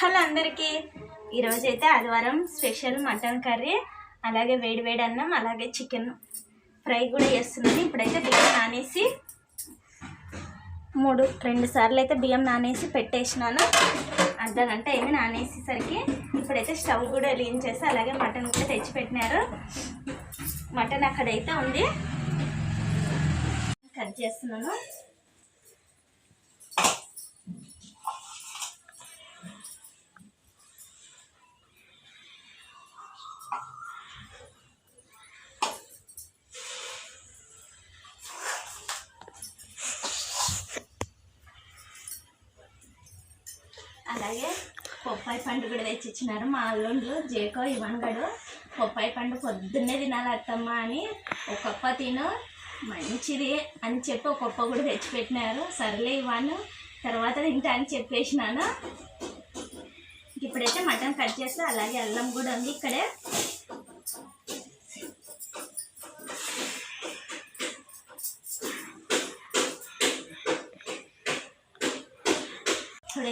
Hello అందరికీ ఈరోజు అయితే ఆదివారం స్పెషల్ మటన్ కర్రీ అలాగే వేడి వేడి అన్నం అలాగే చికెన్ ఫ్రై కూడా చేస్తున్నాను. ఇప్పుడైతే బియ్యం నానేసి మూడు రెండు సార్లు అయితే బియ్యం నానేసి పెట్టేసినాను. అర్ధ గంట ఏమి నానేసేసరికి. ఇప్పుడైతే స్టవ్ కూడా వెలిగించేసి అలాగే మటన్ కూడా తెచ్చి పెట్టినారు. మటన్ అక్కడైతే ఉంది. కట్ చేస్తున్నాను. అలాగే బొప్పాయి పండు కూడా తెచ్చిచ్చినారు. మా అల్లుండ్లు జేకో ఇవన్గడు బొప్పాయి పండు పొద్దున్నే తినాలి అత్తమ్మ అని ఒక్కొక్క తిను మంచిది అని చెప్పి ఒక్కొక్క కూడా తెచ్చిపెట్టినారు. సర్లే ఇవ్వను తర్వాత తింటా అని చెప్పేసినాను. ఇప్పుడైతే మటన్ కట్ చేస్తే అలాగే అల్లం కూడా ఉంది ఇక్కడే.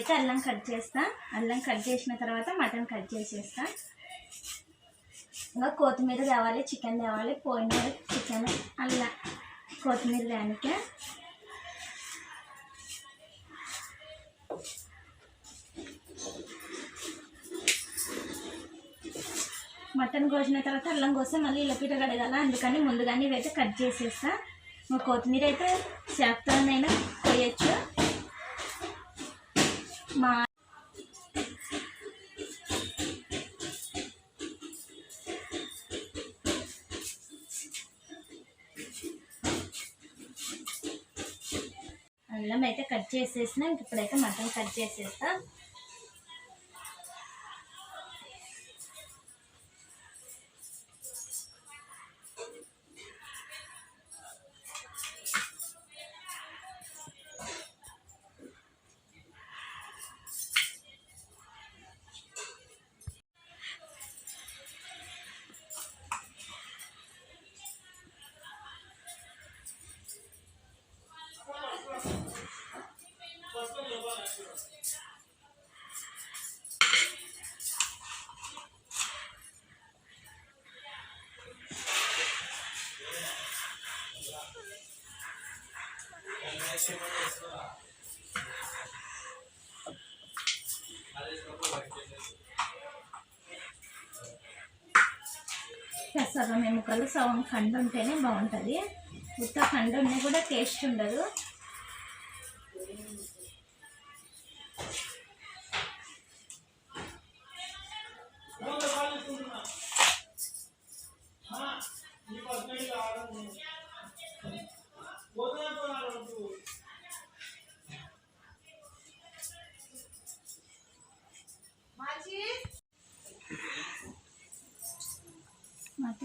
అయితే అల్లం కట్ చేస్తా. అల్లం కట్ చేసిన తర్వాత మటన్ కట్ చేసేస్తా. ఇంకా కొత్తిమీర తేవాలి చికెన్ తేవాలి పోయిన చికెన్ అల్లం కొత్తిమీర దానికి. మటన్ కోసిన తర్వాత అల్లం కోసం మళ్ళీ ఇల్లపీట కడగాల. అందుకని ముందుగానే ఇవైతే కట్ చేసేస్తా. కొత్తిమీర అయితే శాక్తోనైనా చేయొచ్చు అయితే కట్ చేసేసిన ఇంక ఇప్పుడైతే మటన్ కట్ చేసేస్తా. సగం ఎముకలు సగం కండు ఉంటేనే బాగుంటుంది. ఉత్త కండు ఉన్నా కూడా టేస్ట్ ఉండదు.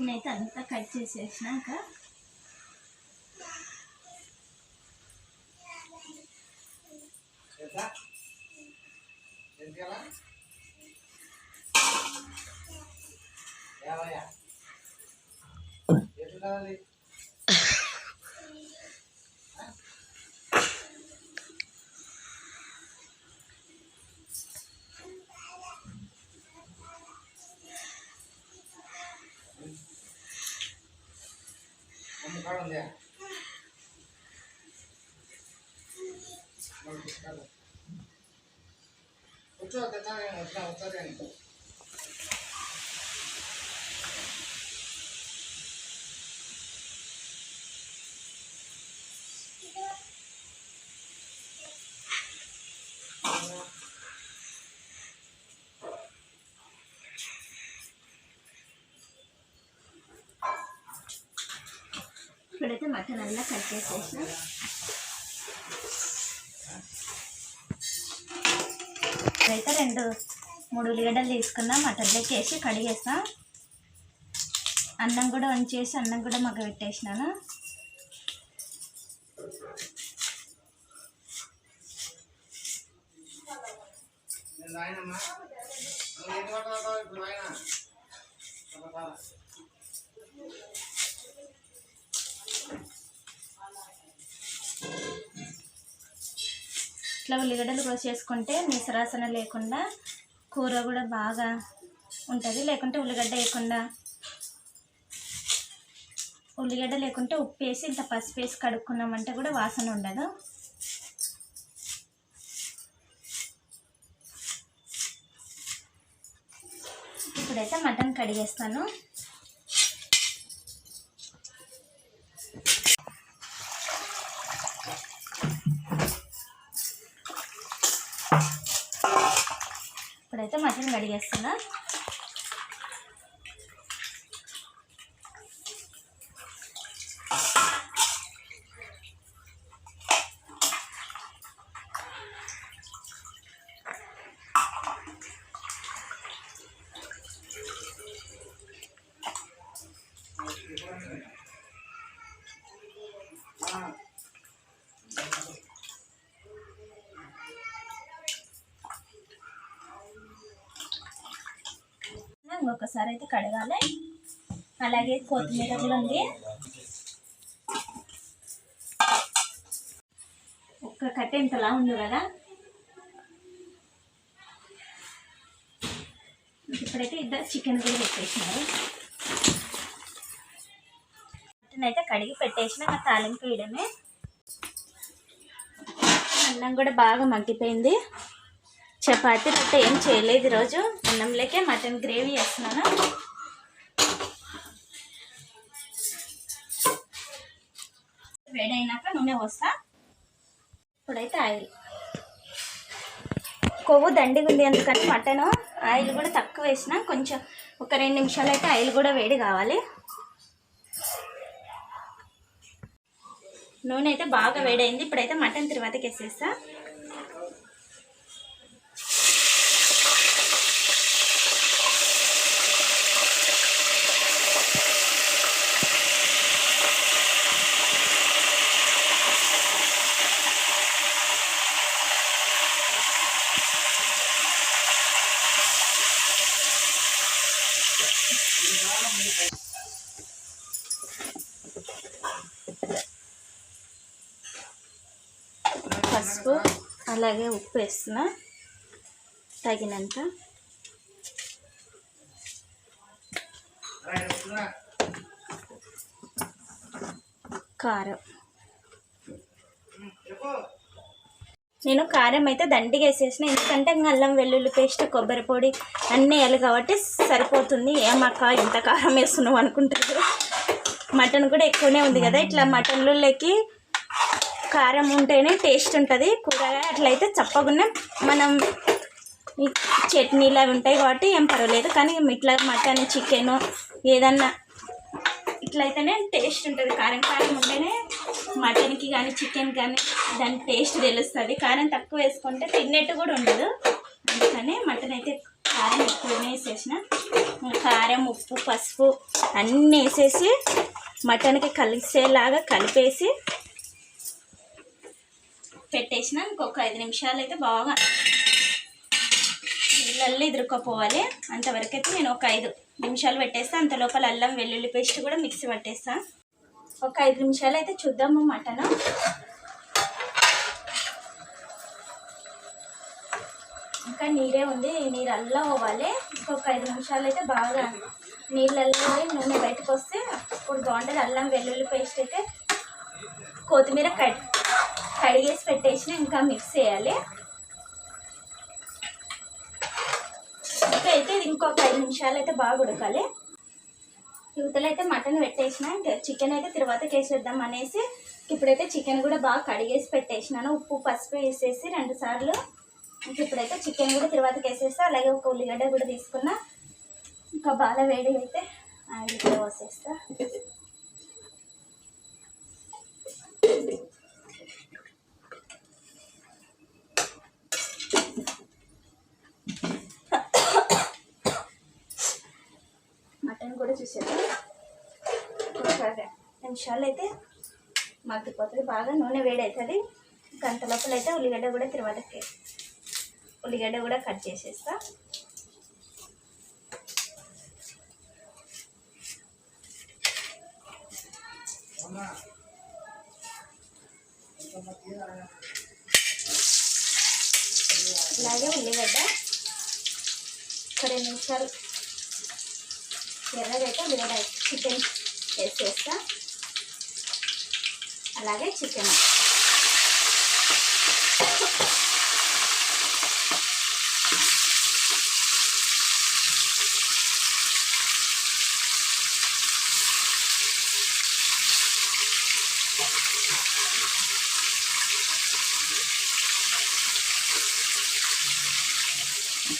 మటన్ అయితే అంతా కట్ చేసేసినాక ఇప్పుడైతే మటన్ అంతా కట్ చేసేసిన ఇక్కడైతే రెండు మూడు ఉల్లిగడ్డలు తీసుకున్నా మటన్లోకి వేసి కడిగేస్తాం. అన్నం కూడా వంచేసి అన్నం కూడా మగ్గ పెట్టేసినాను ఇట్లా ఉల్లిగడ్డలు కోసేసుకుంటే నిసరాసన లేకుండా కూర కూడా బాగా ఉంటుంది. లేకుంటే ఉల్లిగడ్డ వేయకుండా ఉల్లిగడ్డ లేకుంటే ఉప్పు వేసి ఇంత పసుపు వేసి కడుక్కున్నామంటే కూడా వాసన ఉండదు. ఇప్పుడైతే మటన్ కడిగేస్తాను. ఇప్పుడైతే మటన్ కడిగేస్తున్నా. ఒకసారి అయితే కడగాలి. అలాగే కొత్తిమీర కూడా ఉంది. ఒక్క కట్ట ఇంతలా ఉంది కదా. ఇప్పుడైతే ఇద్దరు చికెన్ కూడా పెట్టేసినారు. మటన్ అయితే కడిగి పెట్టేసిన తాలింపు వేయడమే. అన్నం కూడా బాగా మగ్గిపోయింది. చపాతీ రొట్టె ఏం చేయలేదు ఈరోజు. అన్నంలోకే మటన్ గ్రేవీ చేస్తున్నాను. వేడైనాక నూనె పోస్తా. ఇప్పుడైతే ఆయిల్. కొవ్వు దండిగా ఉంది అందుకని మటన్ ఆయిల్ కూడా తక్కువ వేసిన కొంచెం ఒక రెండు నిమిషాలు అయితే ఆయిల్ కూడా వేడి కావాలి. నూనె అయితే బాగా వేడైంది. ఇప్పుడైతే మటన్ తర్వాతకి వేసేస్తా పసుపు అలాగే ఉప్పు వేస్తున్నా తగినంత. కారం. నేను కారం అయితే దండిగా వేసేసిన ఎందుకంటే ఇంకా అల్లం వెల్లుల్లి పేస్ట్ కొబ్బరి పొడి అన్నీ వేయాలి కాబట్టి సరిపోతుంది. ఏమక్క ఇంత కారం వేస్తున్నావు అనుకుంటారు. మటన్ కూడా ఎక్కువనే ఉంది కదా ఇట్లా మటన్లోకి కారం ఉంటేనే టేస్ట్ ఉంటుంది. కూరగాయ అట్లయితే చప్పకుండా మనం చట్నీలు అవి ఉంటాయి కాబట్టి ఏం పర్వాలేదు. కానీ ఇట్లా మటన్ చికెన్ ఏదన్నా ఇట్లయితేనే టేస్ట్ ఉంటుంది. కారం కారం ఉంటేనే మటన్కి కానీ చికెన్ కానీ దాని టేస్ట్ తెలుస్తుంది. కారం తక్కువ వేసుకుంటే తిన్నట్టు కూడా ఉండదు. అందుకని మటన్ అయితే కారం ఎక్కువనే వేసేసిన. కారం ఉప్పు పసుపు అన్నీ వేసేసి మటన్కి కలిసేలాగా కలిపేసి పెట్టేసిన ఇంకొక ఐదు నిమిషాలు అయితే బాగా నీళ్ళల్లో ఎదురుకోపోవాలి అంతవరకు అయితే నేను ఒక ఐదు నిమిషాలు పెట్టేస్తా. అంత లోపల అల్లం వెల్లుల్లి పేస్ట్ కూడా మిక్సీ పట్టేస్తా. ఒక ఐదు నిమిషాలు అయితే చూద్దాము మటన్. ఇంకా నీరే ఉంది. నీరు అల్లా పోవాలి ఇంకొక ఐదు నిమిషాలు అయితే బాగా నీళ్ళల్లో నూనె బయటకు వస్తే ఇప్పుడు బాగుంటుంది. అల్లం వెల్లుల్లి పేస్ట్ అయితే కొత్తిమీర కట్ కడిగేసి పెట్టేసి ఇంకా మిక్స్ చేయాలి. ఇంకా అయితే ఇది ఇంకొక ఐదు నిమిషాలు అయితే బాగా ఉడకాలి. యువతలు అయితే మటన్ పెట్టేసిన ఇంకా చికెన్ అయితే తర్వాత వేసేద్దాం అనేసి ఇప్పుడైతే చికెన్ కూడా బాగా కడిగేసి పెట్టేసినాను. ఉప్పు పసుపు వేసేసి రెండు సార్లు. ఇంకా ఇప్పుడైతే చికెన్ కూడా తర్వాత వేసేస్తా. అలాగే ఒక ఉల్లిగడ్డ కూడా తీసుకున్నా. ఇంకా బాగా వేడి అయితే ఆయిల్ కూడా పోసేస్తా మటన్ కూడా చూసారు ఒక నిమిషాలు అయితే మగ్గిపోతుంది. బాగా నూనె వేడి అవుతుంది గంట లోపల అయితే ఉల్లిగడ్డ కూడా తిరువాతకి ఉల్లిగడ్డ కూడా కట్ చేసేస్తా. అలాగే ఉల్లిగడ్డ ఒక రెండు నిమిషాలు ఎర్రగైతే వేరే చికెన్ వేసేస్తా. అలాగే చికెన్.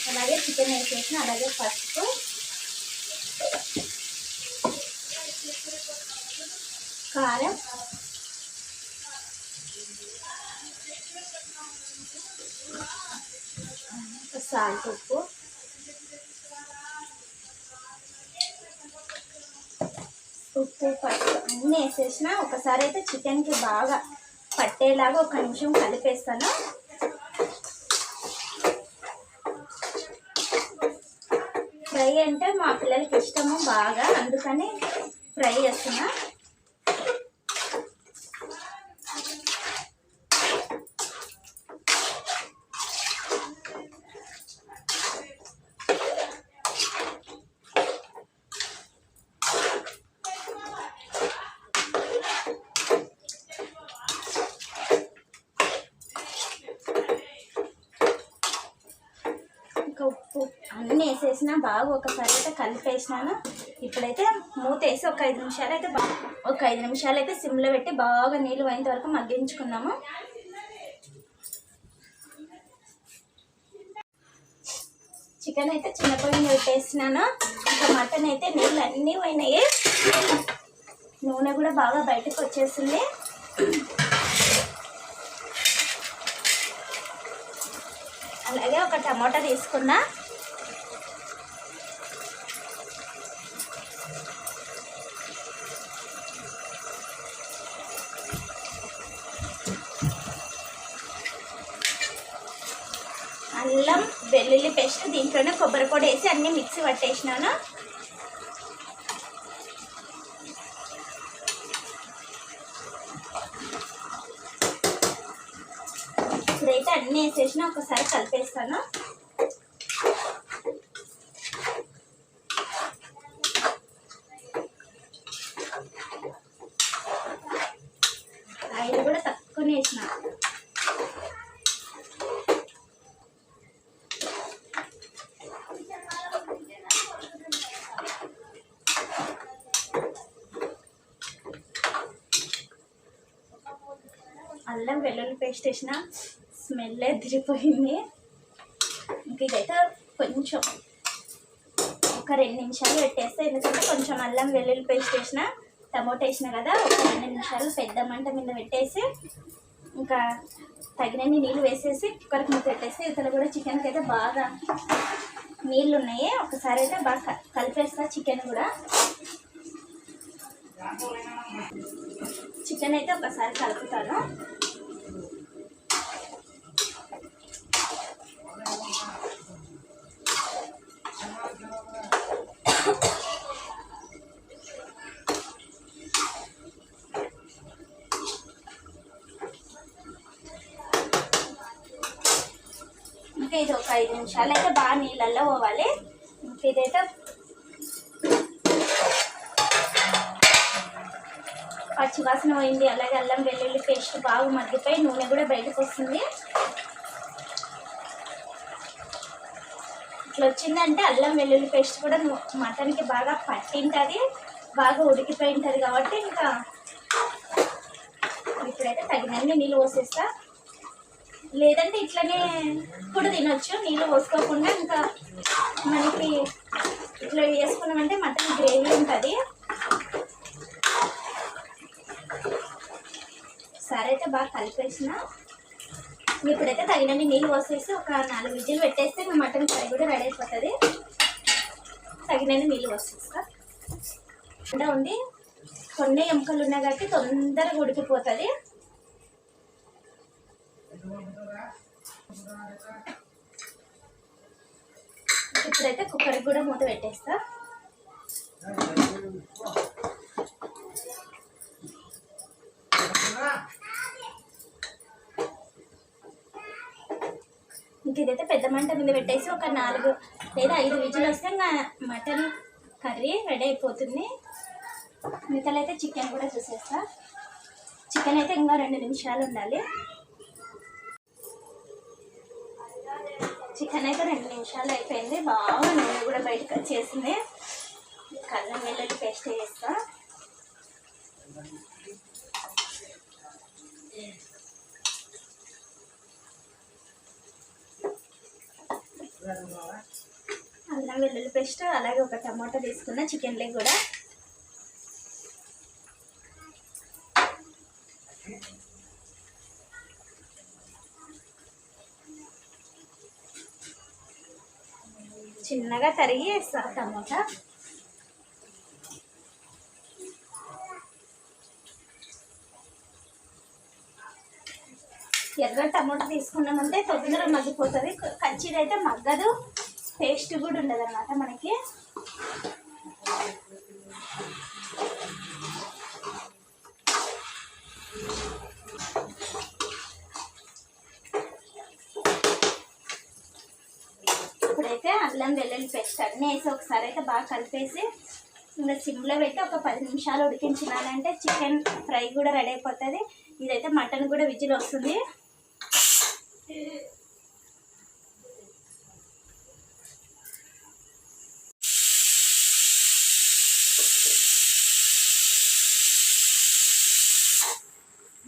అలాగే చికెన్ వేసేసిన అలాగే ఫస్ట్ కారం సాల్ట్ ఉప్పు. ఉప్పు పసుపు అన్నీ వేసేసిన. ఒకసారి అయితే చికెన్కి బాగా పట్టేలాగా ఒక నిమిషం కలిపేస్తాను. ఫ్రై అంటే మా పిల్లలకి ఇష్టము బాగా. అందుకని ఫ్రై చేస్తున్నా ఇంకా ఉప్పు అన్నీ వేసేసిన బాగా ఒకసారి వేసినాను ఇప్పుడైతే మూత వేసి ఒక ఐదు నిమిషాలు అయితే బాగా ఒక ఐదు నిమిషాలు అయితే సిమ్లో పెట్టి బాగా నీళ్ళు అయినంత వరకు మగ్గించుకున్నాము చికెన్ అయితే చిన్న పొయ్యి పెట్టేసినాను ఇంకా మటన్ అయితే నీళ్ళు అన్నీ పోయినాయి. నూనె కూడా బాగా బయటకు వచ్చేసింది. అలాగే ఒక టమాటా తీసుకున్నా అల్లం వెల్లుల్లి పేస్ట్ దీంట్లోనే కొబ్బరి పొడి వేసి అన్నీ మిక్సీ పట్టేసినాను. ఇప్పుడైతే అన్నీ వేసేసిన ఒకసారి కలిపేస్తాను ఆయిల్ కూడా తక్కువనే వేసిన అల్లం వెల్లుల్లి వేసిన స్మెల్ ఎదిరిపోయింది ఇంక ఇదైతే కొంచెం ఒక రెండు నిమిషాలు పెట్టేస్తే ఎందుకంటే కొంచెం అల్లం వెల్లుల్లి పేస్ట్ వేసిన టమోటా వేసిన కదా ఒక రెండు నిమిషాలు పెద్ద మంట మీద పెట్టేసి ఇంకా తగినన్ని నీళ్ళు వేసేసి కుక్కర్కి మీద పెట్టేసి ఇతర కూడా చికెన్కి అయితే బాగా నీళ్ళు ఉన్నాయి. ఒకసారి అయితే బాగా కలిపేస్తా చికెన్ కూడా. చికెన్ అయితే ఒకసారి కలుపుతాను. ఇది ఒక ఐదు నిమిషాలు అయితే బాగా నీళ్ళల్లో పోవాలి. ఇదైతే పచ్చి వాసన పోయింది. అలాగే అల్లం వెల్లుల్లి పేస్ట్ బాగా మగ్గిపోయి నూనె కూడా బయటకు వస్తుంది. ఇట్లా వచ్చిందంటే అల్లం వెల్లుల్లి పేస్ట్ కూడా మటన్కి బాగా పట్టింటుంది. బాగా ఉడికిపోయి ఉంటుంది కాబట్టి ఇంకా ఇప్పుడైతే తగినన్ని నీళ్ళు పోసేస్తా. లేదంటే ఇట్లనే కూడా తినొచ్చు. నీళ్ళు పోసుకోకుండా ఇంకా మనకి ఇట్లా వేసుకున్నామంటే మటన్ గ్రేవీ ఉంటుంది. సరే అయితే బాగా కలిపేసిన. ఇప్పుడైతే తగినన్ని నీళ్ళు పోసేసి ఒక నాలుగు విజిల్ పెట్టేస్తే ఇంకా మటన్ కర్రీ కూడా రెడీ అయిపోతుంది. తగినన్ని నీళ్ళు పోసేస్తా అంటే ఉండి కొన్ని ఎముకలు ఉన్నాయి కాబట్టి తొందరగా ఉడికిపోతుంది. ఇప్పుడైతే కుక్కర్కి కూడా మూత పెట్టేస్తా. ఇంక ఇదైతే పెద్ద మంట మీద పెట్టేసి ఒక నాలుగు లేదా ఐదు విజులు వస్తే ఇంకా మటన్ కర్రీ రెడీ అయిపోతుంది. మిగతాలైతే అయితే చికెన్ కూడా చూసేస్తా. చికెన్ అయితే ఇంకా రెండు నిమిషాలు ఉండాలి. చికెన్ అయితే రెండు నిమిషాలు అయిపోయింది. బాగా నూనె కూడా బయటకు వచ్చేసింది. కళ్ళ వెల్లుల్లి పేస్ట్ వేస్తా అల్లం వెల్లుల్లి పేస్ట్ అలాగే ఒక టమాటా తీసుకున్న చికెన్ లెగ్ కూడా. చిన్నగా తరిగి వేస్తారు టమాటా. ఎర్ర టమోటా తీసుకున్నామంటే తొందరగా మగ్గిపోతుంది. కచ్చిది అయితే మగ్గదు. టేస్ట్ కూడా ఉండదు అనమాట మనకి. అల్లం వెల్లుల్లి పేస్ట్ అన్నీ వేసి ఒకసారి అయితే బాగా కలిపేసి ఇంకా సిమ్లో పెట్టి ఒక పది నిమిషాలు ఉడికించినానంటే చికెన్ ఫ్రై కూడా రెడీ అయిపోతుంది. ఇదైతే మటన్ కూడా విజిల్ వస్తుంది.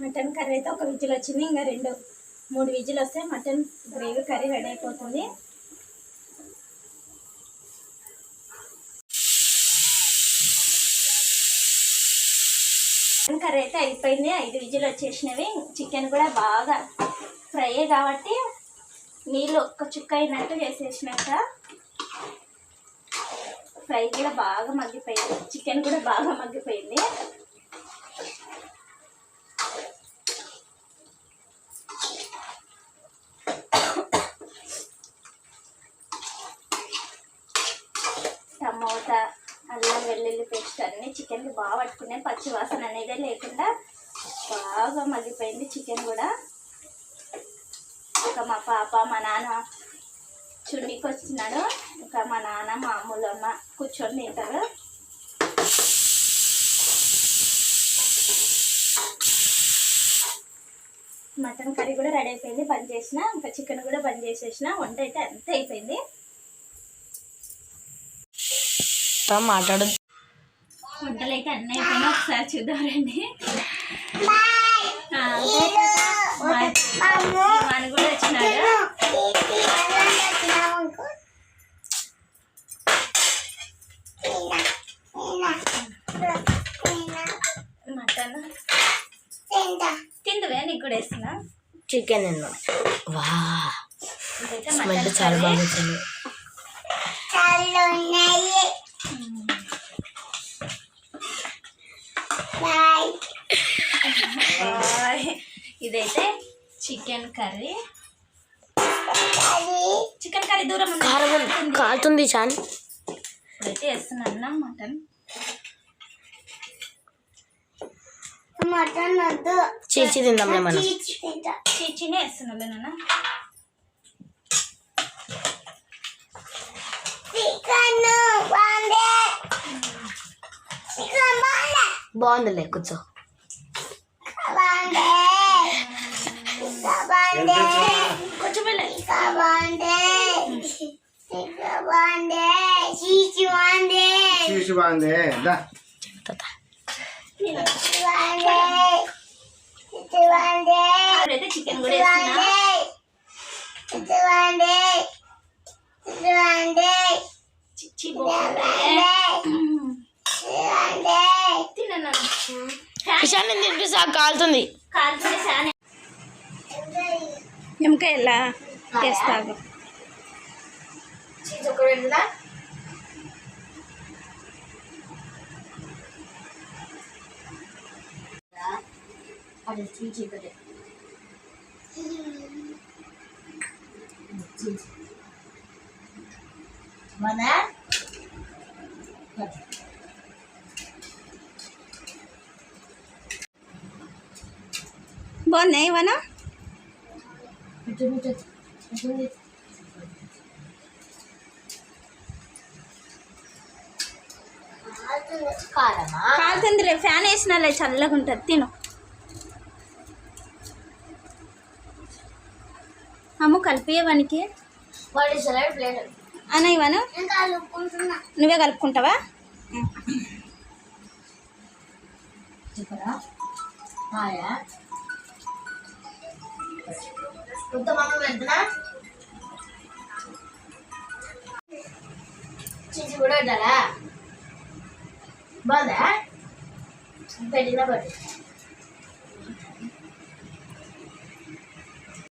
మటన్ కర్రీ అయితే ఒక విజిల్ వచ్చింది. ఇంకా రెండు మూడు విజిల్ వస్తే మటన్ గ్రేవీ కర్రీ రెడీ అయిపోతుంది. చికెన్ కర్రీ అయితే అయిపోయింది. ఐదు విజులు వచ్చేసినవి. చికెన్ కూడా బాగా ఫ్రై కాబట్టి నీళ్ళు ఒక్క చుక్క అయినట్టు చేసేసినాక ఫ్రై కూడా బాగా మగ్గిపోయింది. చికెన్ కూడా బాగా మగ్గిపోయింది టమోటా అల్లం వెల్లుల్లి పేస్ట్ అన్ని బాగా పట్టుకునే పచ్చి వాసన అనేది లేకుండా బాగా మగ్గిపోయింది చికెన్ కూడా. ఇంకా మా పాప మా నాన్న చుండికి వచ్చినాడు ఇంకా మా నాన్న మా అమ్ములమ్మ కూర్చొని తింటారు. మటన్ కర్రీ కూడా రెడీ అయిపోయింది. బంద్ చేసిన. ఇంకా చికెన్ కూడా బంద్ చేసేసిన. వంట అయితే అంతే అయిపోయింది. మాట్లాడు వంటలు అయితే అన్నీ అయిపోయినా ఒకసారి చూద్దామండి వాని కూడా వచ్చినాడు. మటన్. తిందువే నీకు కూడా వేస్తున్నా? చికెన్ వా. స్మెల్ మటన్ చాలా కర్రీ. బాగా వచ్చింది బాయ్. ఇదైతే చికెన్ కర్రీ. చికెన్ కర్రీ దూరం కాలుతుంది చాన్. ఇప్పుడైతే వేస్తున్నాను మటన్. మటన్ వద్దు. చీచి తిందాంలే మనం. చీచినే వేస్తున్నాను నాన్న. బాగుందిలే కూర్చో బాగుంది బాగుంది కొంచెం వెళ్ళే బాగుంది చికెన్ బాగుంది చీచి బాగుంది దా. చికెన్ కూడా నేను తినిపిస్తా కాలుతుంది. కాల్చిన చాలా ఇంకా ఎలా చేస్తావు చీజ్ ఒక రెండుదా అది చీచి పెట్టే మన బాగున్నాయి ఇవనా కాలుతుంది రేపు ఫ్యాన్ వేసినాలే చల్లగా ఉంటుంది తిను. అమ్ము కలిపియవానికి. అనే ఇవ్వను. నువ్వే కలుపుకుంటావా? మాయా మొత్తం అమ్మ పెడుతున్నా చీచి కూడా పెట్టాలా బాగుందా పెట్టినా పట్టు